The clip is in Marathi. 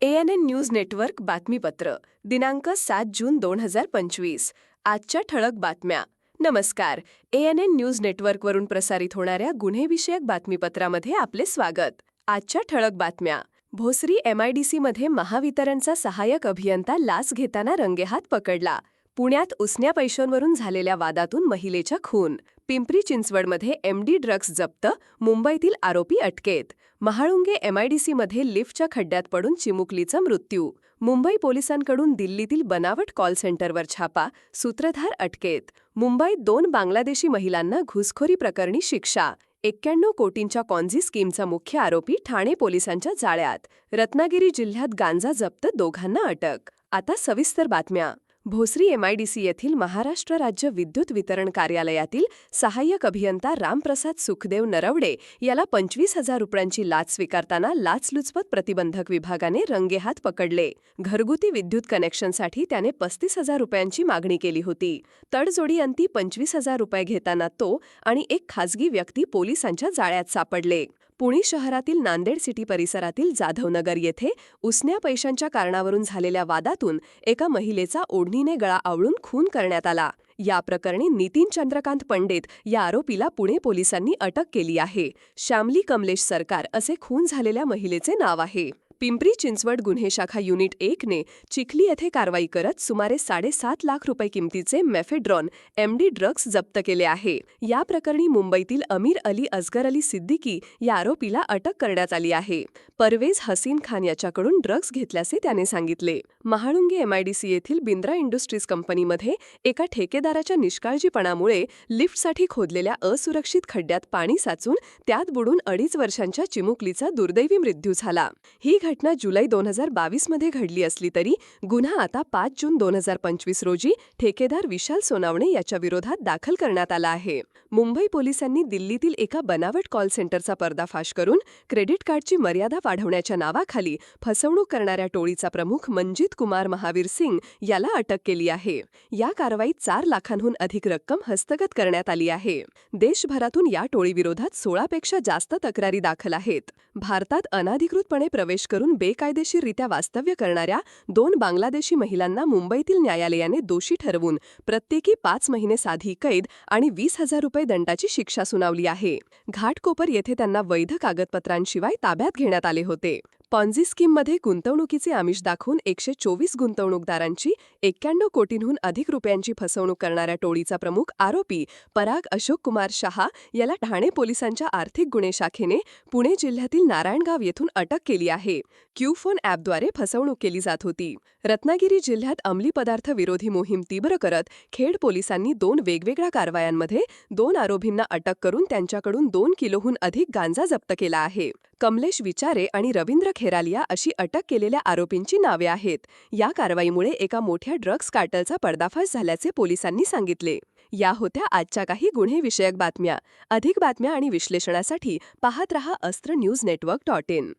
एएनएन न्यूज नेटवर्क बातमीपत्र दिनांक सात जून दोन हजार पंचवीस. आजच्या ठळक बातम्या. नमस्कार. एएनएन न्यूज नेटवर्कवरून प्रसारित होणाऱ्या गुन्हेविषयक बातमीपत्रामध्ये आपले स्वागत. आजच्या ठळक बातम्या. भोसरी एमआयडीसीमध्ये महावितरणचा सहाय्यक अभियंता लाच घेताना रंगेहात पकडला. पुण्यात उसन्या पैशांवरून झालेल्या वादातून महिलेच्या खून. पिंपरी चिंचवडमध्ये एमडी ड्रग्ज जप्त मुंबईतील आरोपी अटकेत. महाळुंगे एमआयडीसीमध्ये लिफ्टच्या खड्ड्यात पडून चिमुकलीचा मृत्यू. मुंबई पोलिसांकडून दिल्लीतील बनावट कॉल सेंटरवर छापा सूत्रधार अटकेत. मुंबईत दोन बांगलादेशी महिलांना घुसखोरी प्रकरणी शिक्षा. एक्क्याण्णव कोटींच्या कॉन्झी स्कीमचा मुख्य आरोपी ठाणे पोलिसांच्या जाळ्यात. रत्नागिरी जिल्ह्यात गांजा जप्त दोघांना अटक. आता सविस्तर बातम्या. भोसरी एमआयडीसी येथील महाराष्ट्र राज्य विद्युत वितरण कार्यालयातील सहाय्यक अभियंता रामप्रसाद सुखदेव नरवडे याला पंचवीस हजार रुपयांची लाच स्वीकारताना लाचलुचपत प्रतिबंधक विभागाने रंगेहात पकडले. घरगुती विद्युत कनेक्शनसाठी त्याने पस्तीस हजार रुपयांची मागणी केली होती. तडजोडी अंती पंचवीस हजार रुपये घेताना तो आणि एक खासगी व्यक्ती पोलिसांच्या जाळ्यात सापडले. पुणे शहरातील नांदेड सिटी परिसरातील जाधवनगर येथे उसन्या पैशांच्या कारणावरून झालेल्या वादातून एका महिलेचा ओढणीने गळा आवळून खून करण्यात आला. या प्रकरणी नितीन चंद्रकांत पंडित या आरोपीला पुणे पोलिसांनी अटक केली आहे. श्यामली कमलेश सरकार असे खून झालेल्या महिलेचे नाव आहे. पिंपरी चिंचवड गुन्हे शाखा युनिट एकने चिखली येथे कारवाई करत सुमारे साडेसात लाख रुपये किमतीचे मेफेड्रॉन एमडी ड्रग्ज जप्त केले आहे. या प्रकरणी मुंबईतील अमीर अली असगर अली सिद्दीकी या आरोपीला अटक करण्यात आली आहे. परवेज हसीन खान याच्याकडून ड्रग्ज घेतल्याचे त्याने सांगितले. महाळुंगे एमआयडीसी येथील बिंद्रा इंडस्ट्रीज कंपनीमध्ये एका ठेकेदाराच्या निष्काळजीपणामुळे लिफ्टसाठी खोदलेल्या असुरक्षित खड्ड्यात पाणी साचून त्यात बुडून अडीच वर्षांच्या चिमुकलीचा दुर्दैवी मृत्यू झाला. ही घटना जुलै दोन हजार बावीसमध्ये घडली असली तरी गुन्हा आता पाच जून दोन हजार पंचवीस रोजी ठेकेदार विशाल सोनावणे याच्या विरोधात दाखल करण्यात आला आहे. मुंबई पोलिसांनी दिल्लीतील एका बनावट कॉल सेंटरचा पर्दाफाश करून क्रेडिट कार्डची मर्यादा वाढवण्याच्या नावाखाली फसवणूक करणाऱ्या टोळीचा प्रमुख मंजित कुमार महावीर सिंग याला अटक केली आहे. या कारवाईत चार लाखांहून अधिक रक्कम हस्तगत करण्यात आली आहे. देशभरातून या टोळीविरोधात सोळापेक्षा जास्त तक्रारी दाखल आहेत. भारतात अनाधिकृतपणे प्रवेश करून बेकायदेशीररित्या वास्तव्य करणाऱ्या दोन बांगलादेशी महिलांना मुंबईतील न्यायालयाने दोषी ठरवून प्रत्येकी पाच महिने साधी कैद आणि वीस हजार रुपये दंडाची शिक्षा सुनावली आहे. घाटकोपर येथे त्यांना वैध कागदपत्रांशिवाय ताब्यात घेण्यात आले होते. पॉन्झी स्कीममध्ये गुंतवणुकीचे आमिष दाखवून एकशे चोवीस गुंतवणूकदारांची एक्क्याण्णव कोटींहून अधिक रुपयांची फसवणूक करणाऱ्या टोळीचा प्रमुख आरोपी पराग अशोक कुमार शहा याला ठाणे पोलिसांच्या आर्थिक गुन्हे शाखेने पुणे जिल्ह्यातील नारायणगाव येथून अटक केली आहे. क्यूफोन ॲपद्वारे फसवणूक केली जात होती. रत्नागिरी जिल्ह्यात अंमली पदार्थ विरोधी मोहीम तीव्र करत खेड पोलिसांनी दोन वेगवेगळ्या कारवायांमध्ये दोन आरोपींना अटक करून त्यांच्याकडून दोन किलोहून अधिक गांजा जप्त केला आहे. कमलेश विचारे आणि रवींद्र खेरालिया अशी अटक केलेल्या आरोपींची नावे आहेत. या कारवाईमुळे एका मोठ्या ड्रग्ज कार्टलचा पर्दाफाश झाल्याचे पोलिसांनी सांगितले. या होत्या आजच्या काही गुन्हेविषयक बातम्या. अधिक बातम्या आणि विश्लेषणासाठी पाहत रहा अस्त्र न्यूज नेटवर्क डॉट इन.